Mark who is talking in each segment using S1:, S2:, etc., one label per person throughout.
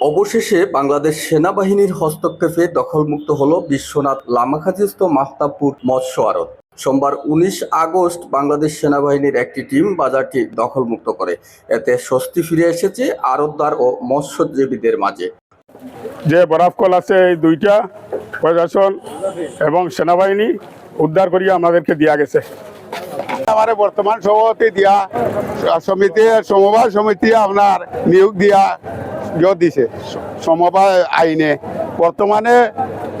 S1: অবশেষে বাংলাদেশ সেনাবাহিনীর হস্তক্ষেপে দখলমুক্ত হল বিশ্বনাথ লামাখাতিস্থ মাহতাবপুর মৎস্য আড়ত। সোমবার উনিশ আগস্ট বাংলাদেশ সেনাবাহিনীর একটি টিম বাজারটি দখলমুক্ত করে। এতে স্বস্তি ফিরে এসেছে আড়তদার ও মৎস্যজীবীদের মাঝে।
S2: যে বরাফ কল আছে এই দুইটা প্রশাসন এবং সেনাবাহিনী উদ্ধার করিয়া আমাদেরকে দেওয়া গেছে। আমার বর্তমান সভাপতি দিয়া, সমিতি, সমবায় সমিতি আপনার নিয়োগ দিয়া ইয়ে দিছে, সমবায় আইনে। বর্তমানে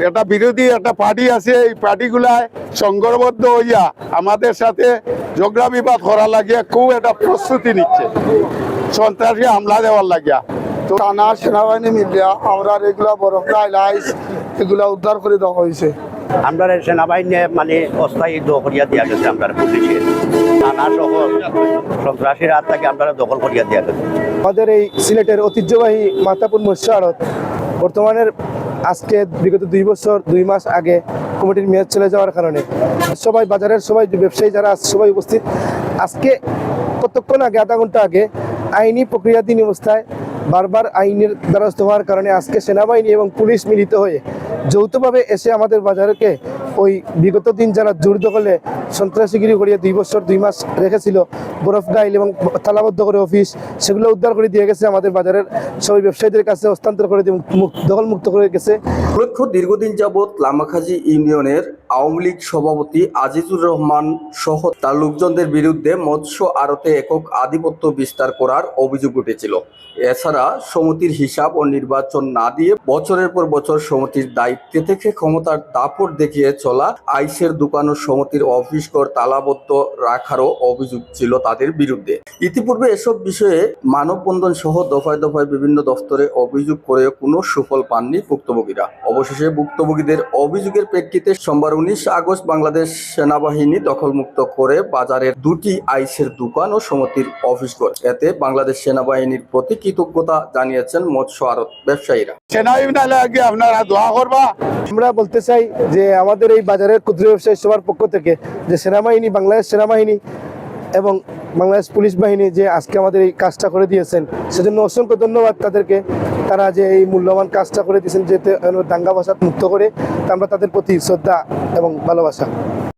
S2: একটা বিরোধী একটা পার্টি আছে, এই পার্টিগুলায় সংঘবদ্ধ হইয়া আমাদের সাথে ঝগড়া বিবাদ করা লাগিয়া খুব একটা প্রস্তুতি নিচ্ছে। সন্ত্রাসী হামলা দেওয়ার লাগিয়া। তো
S3: টানা সেনাবাহিনী মিলিয়া আমরা এগুলা বরফরা লাইস এগুলা উদ্ধার করে দেওয়া হয়েছে।
S4: আমরা সেনাবাহিনী মানে অস্থায়ী দিয়া গেছে আমরা পুলিশে। সন্ত্রাসীর হাত থেকে আমরা দখল করিয়া দিয়া
S3: আমাদের এই সিলেটের ঐতিহ্যবাহী মাতাপুর মৎস্য আড়ত, বর্তমানের আজকে বিগত দুই বছর, দুই মাস আগে কমিটির মেয়াদ চলে যাওয়ার কারণে সবাই, বাজারের সবাই ব্যবসায়ী যারা সবাই উপস্থিত। আজকে কতক্ষণ আগে, আধা ঘণ্টা আগে আইনি প্রক্রিয়াধীন অবস্থায় বারবার আইনের দ্বারস্থ হওয়ার কারণে আজকে সেনাবাহিনী এবং পুলিশ মিলিত হয়ে যৌথভাবে এসে আমাদের বাজারকে ওই বিগত দিন যারা জোর দখলে সন্ত্রাসীগিরি করিয়ে দুই বছর, দুই মাস রেখেছিল, বরফ গাইল এবং তালাবদ্ধ করে অফিস সেগুলো উদ্ধার করে দিয়ে গেছে আমাদের বাজারের সবাই ব্যবসায়ীদের কাছে হস্তান্তর করে দিয়ে মুক্ত- দখলমুক্ত করে গেছে।
S1: উল্লেখ্য দীর্ঘদিন যাবৎ লামাখাজি ইউনিয়নের আওয়ামী লীগ সভাপতি আজিজুর রহমান সহ তার লোকজনদের বিরুদ্ধে মৎস্য আড়তে একক আধিপত্য বিস্তার করার অভিযোগ উঠেছিল। এছাড়া সমিতির হিসাব ও নির্বাচন না দিয়ে বছরের পর বছর সমিতির দায়িত্বে থেকে ক্ষমতার দাপট দেখিয়ে চলা, আইসের দোকান ও সমিতির অফিস ঘর তালাবদ্ধ রাখারও অভিযোগ ছিল তাদের বিরুদ্ধে। ইতিপূর্বে এসব বিষয়ে মানববন্ধন সহ দফায় দফায় বিভিন্ন দফতরে অভিযোগ করে কোনো সুফল পাননি ভুক্তভোগীরা। অবশেষে ভুক্তভোগীদের অভিযোগের প্রেক্ষিতে সোমবার উনিশ আগস্ট বাংলাদেশ সেনাবাহিনী দখলমুক্ত করে বাজারের দুটি আইসের দোকান ও সমিতির অফিস ঘর। এতে বাংলাদেশ সেনাবাহিনীর প্রতি কৃতজ্ঞতা জানিয়েছেন মৎস্য আড়ত ব্যবসায়ীরা।
S2: সেনাবাহিনী আপনারা দোয়া করবা।
S3: আমরা বলতে চাই যে আমাদের এই বাজারের ক্ষুদ্র ব্যবসায়ী সবার পক্ষ থেকে যে সেনাবাহিনী, বাংলাদেশ সেনাবাহিনী এবং বাংলাদেশ পুলিশ বাহিনী যে আজকে আমাদের এই কাজটা করে দিয়েছেন, সেজন্য অসংখ্য ধন্যবাদ তাদেরকে। তারা যে এই মূল্যবান কাজটা করে দিয়েছেন যে দাঙ্গা ভাষা মুক্ত করে আমরা তাদের প্রতি শ্রদ্ধা এবং ভালোবাসা।